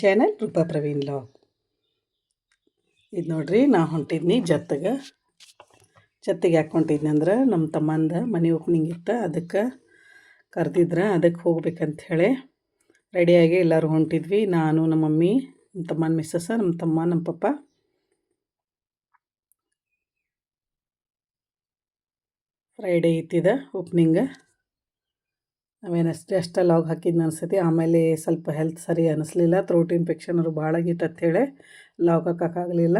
Channel Roopa Praveen log ಇದು ನೋಡ್ರಿ, ನಾ ಹೊಂಟಿದ್ನಿ ಜತ್ತಗೆ. ಜತ್ತಿಗೆ ಯಾಕೆ ಅಂದ್ರೆ ನಮ್ಮ ತಮ್ಮಂದ ಮನೆ ಓಪನಿಂಗ್ ಇತ್ತು, ಅದಕ್ಕೆ ಕರೆದಿದ್ರೆ ಅದಕ್ಕೆ ಹೋಗ್ಬೇಕಂತ ಹೇಳಿ ರೆಡಿಯಾಗಿ ಎಲ್ಲರೂ ಹೊಂಟಿದ್ವಿ. ನಾನು ನಮ್ಮ ಮಮ್ಮಿ ನಮ್ಮ ತಮ್ಮನ ಮಿಸ್ಸಸ್ ನಮ್ಮ ತಮ್ಮ ನಮ್ಮ ಪಪ್ಪ. ಫ್ರೈಡೇ ಇತ್ತಿದ ಓಪ್ನಿಂಗ ನಾವೇನು ಅಷ್ಟೇ ಲಾಗ್ ಹಾಕಿದ್ನ ಅನ್ಸತಿ ಆಮೇಲೆ ಸ್ವಲ್ಪ ಹೆಲ್ತ್ ಸರಿ ಅನಿಸ್ಲಿಲ್ಲ. ಥ್ರೋಟ್ ಇನ್ಫೆಕ್ಷನ್ ಅವರು ಭಾಳ ಅಂತೇಳಿ ಲಾಗ್ ಹಾಕೋಕ್ಕಾಗಲಿಲ್ಲ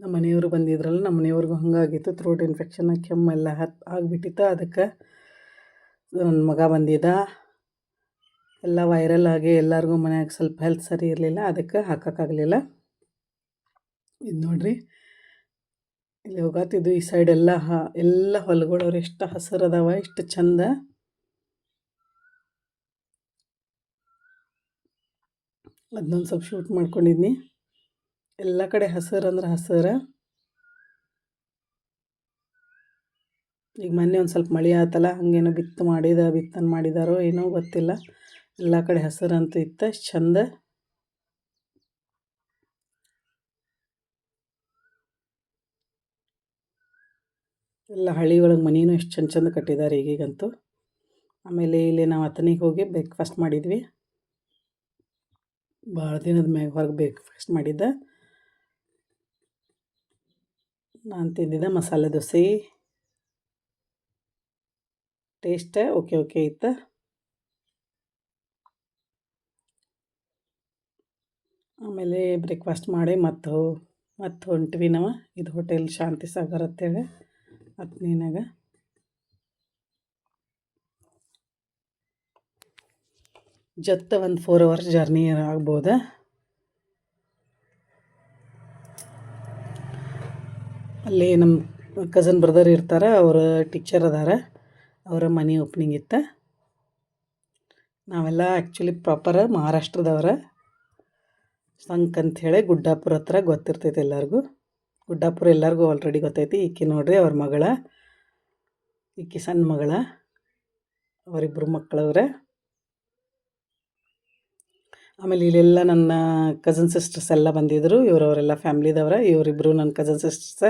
ನಮ್ಮ ಮನೆಯವರು ಬಂದಿದ್ರಲ್ಲ ನಮ್ಮ ಮನೆಯವ್ರಿಗೂ ಹಂಗಾಗಿತ್ತು. ಥ್ರೋಟ್ ಇನ್ಫೆಕ್ಷನ್ ಕೆಮ್ಮೆಲ್ಲ ಹತ್ ಆಗಿಬಿಟ್ಟಿತ್ತು. ಅದಕ್ಕೆ ನನ್ನ ಮಗ ಬಂದಿದ್ದ. ಎಲ್ಲ ವೈರಲ್ ಆಗಿ ಎಲ್ಲರಿಗೂ ಮನ್ಯಾಗ ಸ್ವಲ್ಪ ಹೆಲ್ತ್ ಸರಿ ಇರಲಿಲ್ಲ. ಅದಕ್ಕೆ ಹಾಕೋಕ್ಕಾಗಲಿಲ್ಲ ಇದು ನೋಡಿರಿ. ಇಲ್ಲಿ ಹೋಗತ್ತಿದ್ದು ಈ ಸೈಡ್ ಎಲ್ಲ, ಹ, ಎಲ್ಲ ಹೊಲಗಳವ್ರು ಎಷ್ಟು ಹಸಿರದವ ಎಷ್ಟು ಚಂದ. ಅದನ್ನೊಂದು ಸ್ವಲ್ಪ ಶೂಟ್ ಮಾಡ್ಕೊಂಡಿದ್ನಿ. ಎಲ್ಲ ಕಡೆ ಹಸಿರು ಅಂದ್ರೆ ಹಸಿರು. ಈಗ ಮೊನ್ನೆ ಒಂದು ಸ್ವಲ್ಪ ಮಳೆ ಆತಲ್ಲ, ಹಂಗೇನೋ ಬಿತ್ತು ಮಾಡಿದ, ಬಿತ್ತನೆ ಮಾಡಿದಾರೋ ಏನೋ ಗೊತ್ತಿಲ್ಲ. ಎಲ್ಲ ಕಡೆ ಹಸಿರು ಅಂತ ಇತ್ತು, ಚಂದ. ಎಲ್ಲ ಹಳ್ಳಿ ಒಳಗೆ ಮನೆಯೂ ಎಷ್ಟು ಚಂದ ಚಂದ ಕಟ್ಟಿದ್ದಾರೆ ಈಗೀಗಂತೂ. ಆಮೇಲೆ ಇಲ್ಲಿ ನಾವು ಅತ್ತನಿಗೆ ಹೋಗಿ ಬ್ರೇಕ್ಫಾಸ್ಟ್ ಮಾಡಿದ್ವಿ. ಭಾಳ ದಿನದ ಮ್ಯಾಗ ಹೊರಗೆ ಬ್ರೇಕ್ಫಾಸ್ಟ್ ಮಾಡಿದ್ದೆ. ನಾನು ತಿಂದಿದ್ದೆ masala dosa. Taste okay okay ಇತ್ತು. ಆಮೇಲೆ ಬ್ರೇಕ್ಫಾಸ್ಟ್ ಮಾಡಿ ಮತ್ತು ಮತ್ತು ಹೊಂಟ್ವಿ ನಾವು. ಇದು ಹೋಟೆಲ್ ಶಾಂತಿ ಸಾಗರ್ ಅಂತೇಳಿ. ಹತ್ನಿನಾಗ ಜತ್ತ ಒಂದು ಫೋರ್ ಅವರ್ಸ್ ಜರ್ನಿ ಆಗ್ಬೋದ? ಅಲ್ಲಿ ನಮ್ಮ ಕಸನ್ ಬ್ರದರ್ ಇರ್ತಾರೆ, ಅವರ ಟೀಚರ್ ಅದಾರ, ಅವರ ಮನೆ ಓಪನಿಂಗ್ ಇತ್ತ. ನಾವೆಲ್ಲ ಆ್ಯಕ್ಚುಲಿ ಪ್ರಾಪರ್ ಮಹಾರಾಷ್ಟ್ರದವ್ರ. ಸಂಕ್ ಅಂಥೇಳಿ ಗುಡ್ಡಾಪುರ ಹತ್ರ ಗೊತ್ತಿರ್ತೈತೆ ಎಲ್ಲರಿಗೂ. ಗುಡ್ಡಾಪುರ ಎಲ್ಲರಿಗೂ ಆಲ್ರೆಡಿ ಗೊತ್ತೈತಿ. ಇಕ್ಕಿ ನೋಡ್ರಿ ಅವ್ರ ಮಗಳ, ಈಕಿ ಸಣ್ಣ ಮಗಳ ಅವರಿಬ್ಬರು ಮಕ್ಕಳವ್ರೆ ಆಮೇಲೆ ಇಲ್ಲೆಲ್ಲ ನನ್ನ ಕಝನ್ ಸಿಸ್ಟರ್ಸ್ ಎಲ್ಲ ಬಂದಿದ್ರು. ಇವರವರೆಲ್ಲ ಫ್ಯಾಮ್ಲಿದವ್ರೆ ಇವರಿಬ್ಬರು ನನ್ನ ಕಝನ್ ಸಿಸ್ಟರ್ಸ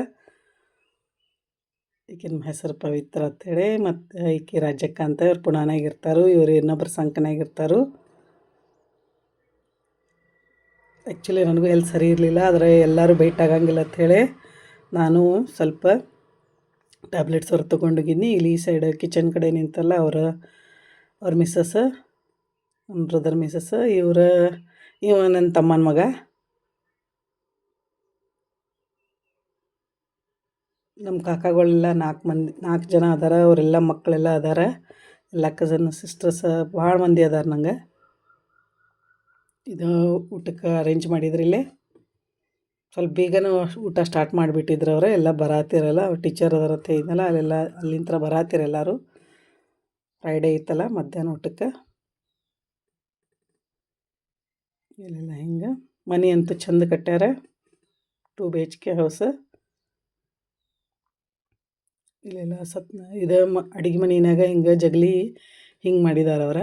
ಈಕಿನ ಹೆಸರು ಪವಿತ್ರ ಅಂತೇಳಿ ಮತ್ತು ಈಕಿ ರಾಜಕ್ಕ ಅಂತ ಇವ್ರು ಪುಣಾನಾಗಿರ್ತಾರೆ ಇವರು ಇನ್ನೊಬ್ರು ಸಂಕನಾಗಿರ್ತಾರು ಆ್ಯಕ್ಚುಲಿ ನನಗೂ ಎಲ್ಲಿ ಸರಿ ಇರಲಿಲ್ಲ, ಆದರೆ ಎಲ್ಲರೂ ಭೇಟಿ ಆಗಂಗಿಲ್ಲ ಅಂಥೇಳಿ ನಾನು ಸ್ವಲ್ಪ ಟ್ಯಾಬ್ಲೆಟ್ಸ್ ಅವ್ರು ತೊಗೊಂಡೋಗಿನಿ. ಇಲ್ಲಿ ಈ ಸೈಡ್ ಕಿಚನ್ ಕಡೆ ನಿಂತಲ್ಲ ಅವರ, ಅವ್ರ ಮಿಸ್ಸಸ್ ನಮ್ಮ ಬ್ರದರ್ ಮಿಸ್ಸಸ್ ಇವರ, ಇವ ನನ್ನ ತಮ್ಮನ ಮಗ. ನಮ್ಮ ಕಾಕಾಗಳೆಲ್ಲ ನಾಲ್ಕು ಮಂದಿ ನಾಲ್ಕು ಜನ ಅದಾರ, ಅವರೆಲ್ಲ ಮಕ್ಕಳೆಲ್ಲ ಅದಾರ. ಎಲ್ಲ ಕಸನ್ ಸಿಸ್ಟರ್ಸ್ ಭಾಳ ಮಂದಿ ಅದಾರ ನಂಗೆ. ಇದು ಊಟಕ್ಕೆ ಅರೇಂಜ್ ಮಾಡಿದ್ರು ಇಲ್ಲಿ. ಸ್ವಲ್ಪ ಬೇಗನೆ ಊಟ ಸ್ಟಾರ್ಟ್ ಮಾಡಿಬಿಟ್ಟಿದ್ರು ಎಲ್ಲ ಬರಾತಿರಲ್ಲ ಟೀಚರ್ ಅದರತ್ತೆ ಇದ್ನಲ್ಲ, ಅಲ್ಲೆಲ್ಲ ಅಲ್ಲಿಂದ ಬರಾತಿರ ಎಲ್ಲರೂ. ಫ್ರೈಡೇ ಇತ್ತಲ್ಲ, ಮಧ್ಯಾಹ್ನ ಊಟಕ್ಕೆ. ಇಲ್ಲೆಲ್ಲ ಹಿಂಗೆ? ಮನೆ ಅಂತೂ ಚಂದ ಕಟ್ಟ್ಯಾರ. Two B H K house ಇಲ್ಲೆಲ್ಲ ಸತ್ನ, ಇದು ಮ, ಅಡಿಗೆ ಮನೆಯಾಗ ಹಿಂಗೆ ಜಗಲಿ ಹಿಂಗೆ ಮಾಡಿದಾರೆ ಅವ್ರ.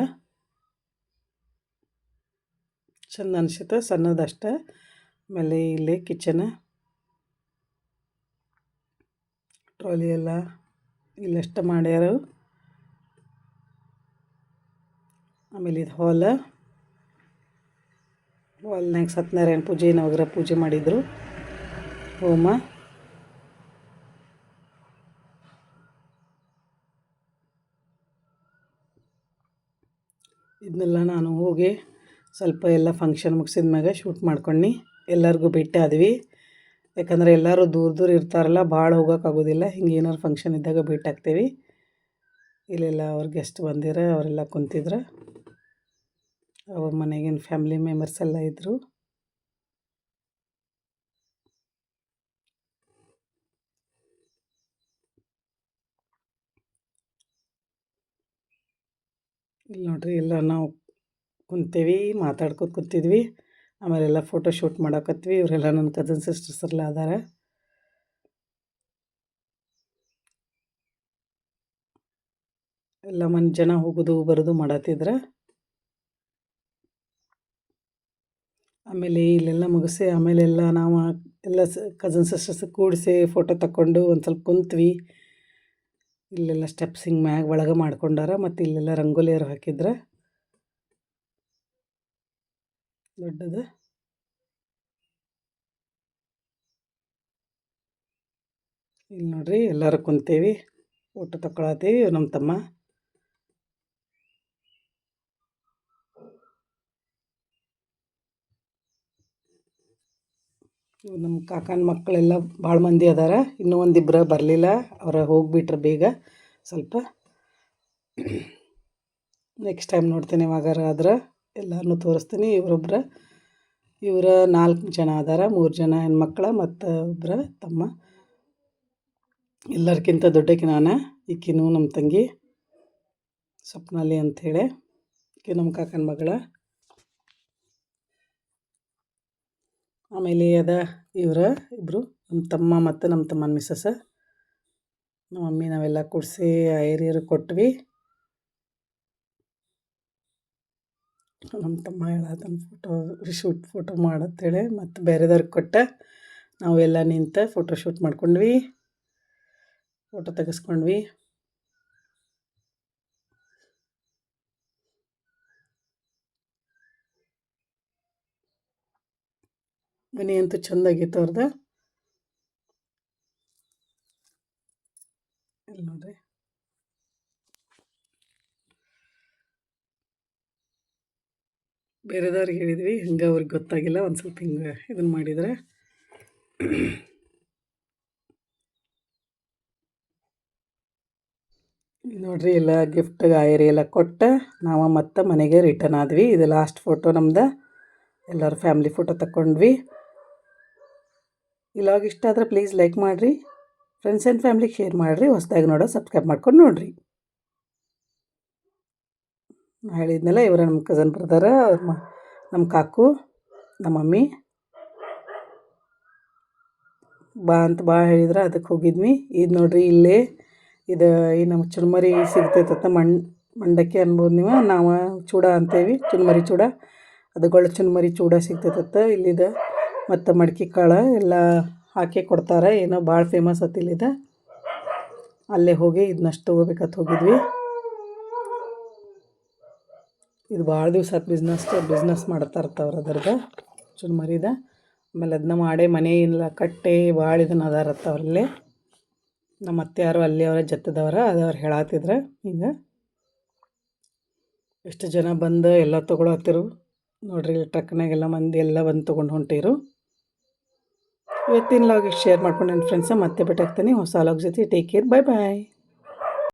ಚಂದ ಅನ್ಸುತ್ತೆ, ಸಣ್ಣದಷ್ಟೇ. ಆಮೇಲೆ ಇಲ್ಲಿ ಕಿಚನ್ ಟ್ರಾಲಿ ಎಲ್ಲ ಇಲ್ಲಷ್ಟು ಮಾಡ್ಯಾರ. ಆಮೇಲೆ ಇದು ಹಾಲ ಹಾಲ್ನಾಗ ಸತ್ಯನಾರಾಯಣ ಪೂಜೆ, ನವಗ್ರಹ ಪೂಜೆ ಮಾಡಿದರು. ಹೋಮ. ಇದನ್ನೆಲ್ಲ ನಾನು ಹೋಗಿ ಸ್ವಲ್ಪ ಎಲ್ಲ ಫಂಕ್ಷನ್ ಮುಗಿಸಿದ ಮ್ಯಾಗ ಶೂಟ್ ಮಾಡ್ಕೊಂಡು ಎಲ್ಲರಿಗೂ ಭೇಟಿ ಆದ್ವಿ. ಯಾಕಂದ್ರೆ ಎಲ್ಲರೂ ದೂರ ದೂರ ಇರ್ತಾರಲ್ಲ ಭಾಳ ಹೋಗೋಕ್ಕಾಗೋದಿಲ್ಲ ಹಿಂಗೆ ಏನಾರು ಫಂಕ್ಷನ್ ಇದ್ದಾಗ ಭೇಟಿ ಆಗ್ತೇವೆ. ಇಲ್ಲೆಲ್ಲ ಅವ್ರ ಗೆಸ್ಟ್ ಬಂದಿರ, ಅವರೆಲ್ಲ ಕುಂತಿದ್ರು. ಅವ್ರ ಮನೆಗಿನ ಫ್ಯಾಮಿಲಿ ಮೆಂಬರ್ಸ್ ಎಲ್ಲ ಇದ್ದರು ಇಲ್ಲಿ ನೋಡ್ರಿ, ಎಲ್ಲ ನಾವು ಕುಂತೇವಿ ಮಾತಾಡ್ಕೊತ ಕೂತಿದ್ವಿ. ಆಮೇಲೆಲ್ಲ ಫೋಟೋ ಶೂಟ್ ಮಾಡಾಕತ್ವಿ. ಇವರೆಲ್ಲ ನನ್ನ ಕಝನ್ ಸಿಸ್ಟರ್ಸ್ ಎಲ್ಲ ಅದಾರ. ಎಲ್ಲ ಮನೆ ಜನ ಹೋಗೋದು, ಬರೋದು ಮಾಡತ್ತಿದ್ರ ಆಮೇಲೆ ಇಲ್ಲೆಲ್ಲ ಮುಗಿಸಿ ಆಮೇಲೆ ಎಲ್ಲ ನಾವು ಎಲ್ಲ ಕಝನ್ ಸಿಸ್ಟರ್ಸ್ ಕೂಡಿಸಿ ಫೋಟೋ ತಕ್ಕೊಂಡು ಒಂದು ಸ್ವಲ್ಪ ಕುಂತ್ವಿ. ಇಲ್ಲೆಲ್ಲ ಸ್ಟೆಪ್ಸಿಂಗ್ ಮ್ಯಾಗ ಒಳಗೆ ಮಾಡ್ಕೊಂಡಾರ. ಮತ್ತು ಇಲ್ಲೆಲ್ಲ ರಂಗೋಲಿಯರು ಹಾಕಿದ್ರ. ದೊಡ್ಡದು. ಇಲ್ಲಿ ನೋಡ್ರಿ ಎಲ್ಲರೂ ಕುಂತೇವಿ, ಊಟ ತಗೊಳತ್ತೀವಿ ನಮ್ಮ ತಮ್ಮ. ನಮ್ಮ ಕಾಕನ ಮಕ್ಕಳೆಲ್ಲ ಭಾಳ ಮಂದಿ ಅದಾರ, ಇನ್ನೂ ಒಂದಿಬ್ಬರು ಬರಲಿಲ್ಲ, ಅವರ ಹೋಗಿಬಿಟ್ರೆ ಬೇಗ ಸ್ವಲ್ಪ. ನೆಕ್ಸ್ಟ್ ಟೈಮ್ ನೋಡ್ತೇನೆ ಯಾವಾಗಾರ ಆದ್ರೆ. ಎಲ್ಲರನ್ನೂ ತೋರಿಸ್ತೀನಿ. ಇವರೊಬ್ಬರ ಇವರ ನಾಲ್ಕು ಜನ ಅದಾರ. ಮೂರು ಜನ ಹೆಣ್ಮಕ್ಳು ಮತ್ತು ಒಬ್ಬರ ತಮ್ಮ. ಎಲ್ಲರಿಗಿಂತ ದೊಡ್ಡಕ್ಕೆ ನಾನು, ಈಕಿನೂ ನಮ್ಮ ತಂಗಿ ಸ್ವಪ್ನಲ್ಲಿ ಅಂಥೇಳಿ ಈಕೆ ನಮ್ಮ ಕಾಕನ ಮಗಳ. ಆಮೇಲೆ ಅದ ಇವರ ಇಬ್ಬರು ನಮ್ಮ ತಮ್ಮ ಮತ್ತು ನಮ್ಮ ತಮ್ಮನ ಮಿಸ್ಸಸ್. ನಮ್ಮ ಮಮ್ಮಿ ನಾವೆಲ್ಲ ಕೂಡಿಸಿ ಹಿರಿಯರು ಕೊಟ್ವಿ. ನಮ್ಮ ತಮ್ಮ ಹೇಳತ್ತಾನ ಫೋಟೋ ಶೂಟ್ ಫೋಟೋ ಮಾಡತ್ತೇಳಿ ಮತ್ತು ಬೇರೆದವ್ರಿಗೆ ಕೊಟ್ಟ ನಾವೆಲ್ಲ ನಿಂತ ಫೋಟೋ ಶೂಟ್ ಮಾಡ್ಕೊಂಡ್ವಿ. ಫೋಟೋ ತೆಗೆಸ್ಕೊಂಡ್ವಿ. ಮನೆ ಅಂತೂ ಚೆಂದಾಗಿತ್ತು ಅವ್ರದ್ದು ಇಲ್ಲಿ ನೋಡ್ರಿ. ಬೇರೆದವ್ರಿಗೆ ಹೇಳಿದ್ವಿ, ಹಂಗೆ ಅವ್ರಿಗೆ ಗೊತ್ತಾಗಿಲ್ಲ, ಒಂದು ಸ್ವಲ್ಪ ಹಿಂಗೆ ಇದನ್ನು ಮಾಡಿದರೆ. ನೋಡ್ರಿ, ಎಲ್ಲ ಗಿಫ್ಟ್ ಆಯರಿ ಎಲ್ಲ ಕೊಟ್ಟು, ನಾವು ಮತ್ತೆ ಮನೆಗೆ ರಿಟರ್ನ್ ಆದ್ವಿ. ಇದು ಲಾಸ್ಟ್ ಫೋಟೋ ನಮ್ದು. ಎಲ್ಲರೂ ಫ್ಯಾಮ್ಲಿ ಫೋಟೋ ತಗೊಂಡ್ವಿ ಇಲ್ಲಾಗ ಇಷ್ಟ ಆದರೆ ಪ್ಲೀಸ್ ಲೈಕ್ ಮಾಡಿರಿ. ಫ್ರೆಂಡ್ಸ್ ಆ್ಯಂಡ್ ಫ್ಯಾಮ್ಲಿಗೆ ಶೇರ್ ಮಾಡಿರಿ. ಹೊಸದಾಗಿ ನೋಡೋ ಸಬ್ಸ್ಕ್ರೈಬ್ ಮಾಡ್ಕೊಂಡು ನೋಡಿರಿ. ಹೇಳಿದ್ನಲ್ಲ, ಇವರ ನಮ್ಮ ಕಸನ್ ಬ್ರದರ, ಅವ್ರ ನಮ್ಮ ಕಾಕು ನಮ್ಮ ಮಮ್ಮಿ. ಬಾ ಅಂತ ಬಾ ಹೇಳಿದ್ರೆ ಅದಕ್ಕೆ ಹೋಗಿದ್ವಿ. ಇದು ನೋಡ್ರಿ ಇಲ್ಲೇ, ಇದು ಈ ನಮ್ಮ ಚುರ್ಮರಿ ಸಿಗ್ತೈತತ್ತ ಮಣ್, ಮಂಡಕ್ಕಿ ಅನ್ಬೋದು ನೀವು, ನಾವು ಚೂಡ ಅಂತೇವಿ, ಚುರ್ಮರಿ ಚೂಡ. ಅದು ಗೊಳ್ಳ ಚುರ್ಮರಿ ಚೂಡ ಸಿಗ್ತೈತತ್ತ ಇಲ್ಲಿದ. ಮತ್ತು ಮಡ್ಕೆ ಕಾಳು ಎಲ್ಲ ಹಾಕಿ ಕೊಡ್ತಾರೆ, ಏನೋ ಭಾಳ ಫೇಮಸ್ ಆತು ಇಲ್ಲಿದ. ಅಲ್ಲೇ ಹೋಗಿ ಇದನ್ನಷ್ಟು ತೊಗೋಬೇಕಂತ ಹೋಗಿದ್ವಿ. ಇದು ಭಾಳ ದಿವಸ ಬಿಸ್ನೆಸ್ ಬಿಸ್ನೆಸ್ ಮಾಡ್ತಾ ಇರ್ತಾವ್ರು ಚೂರು ಚುರ್ಮರಿದ ಆಮೇಲೆ ಅದನ್ನ ಮಾಡೇ ಮನೆ ಇಲ್ಲ ಕಟ್ಟೆ ಭಾಳ ಇದನ್ನ ಅದಾರತ್ತವ್ರಲ್ಲಿ ನಮ್ಮ ಅತ್ತೆಯಾರು ಅಲ್ಲಿ ಅವರ ಜತ್ತದವ್ರ ಅದವ್ರು ಹೇಳತ್ತಿದ್ರು ಹಿಂಗೆ ಎಷ್ಟು ಜನ ಬಂದು ಎಲ್ಲ ತೊಗೊಳತ್ತಿರು ನೋಡ್ರಿ ಟ್ರಕ್ನಾಗೆಲ್ಲ ಮಂದಿ ಎಲ್ಲ ಬಂದು ತೊಗೊಂಡು ಹೊಂಟಿರು. ಇವತ್ತಿನ ಲಾಗ್ ಶೇರ್ ಮಾಡ್ಕೊಂಡು ನನ್ನ ಫ್ರೆಂಡ್ಸ ಮತ್ತೆ ಭೇಟಿ ಆಗ್ತೀನಿ. ಹೊಸ ಲಾಗ್ ಜೊತೆ ಟೇಕ್ ಕೇರ್ ಬಾಯ್ ಬಾಯ್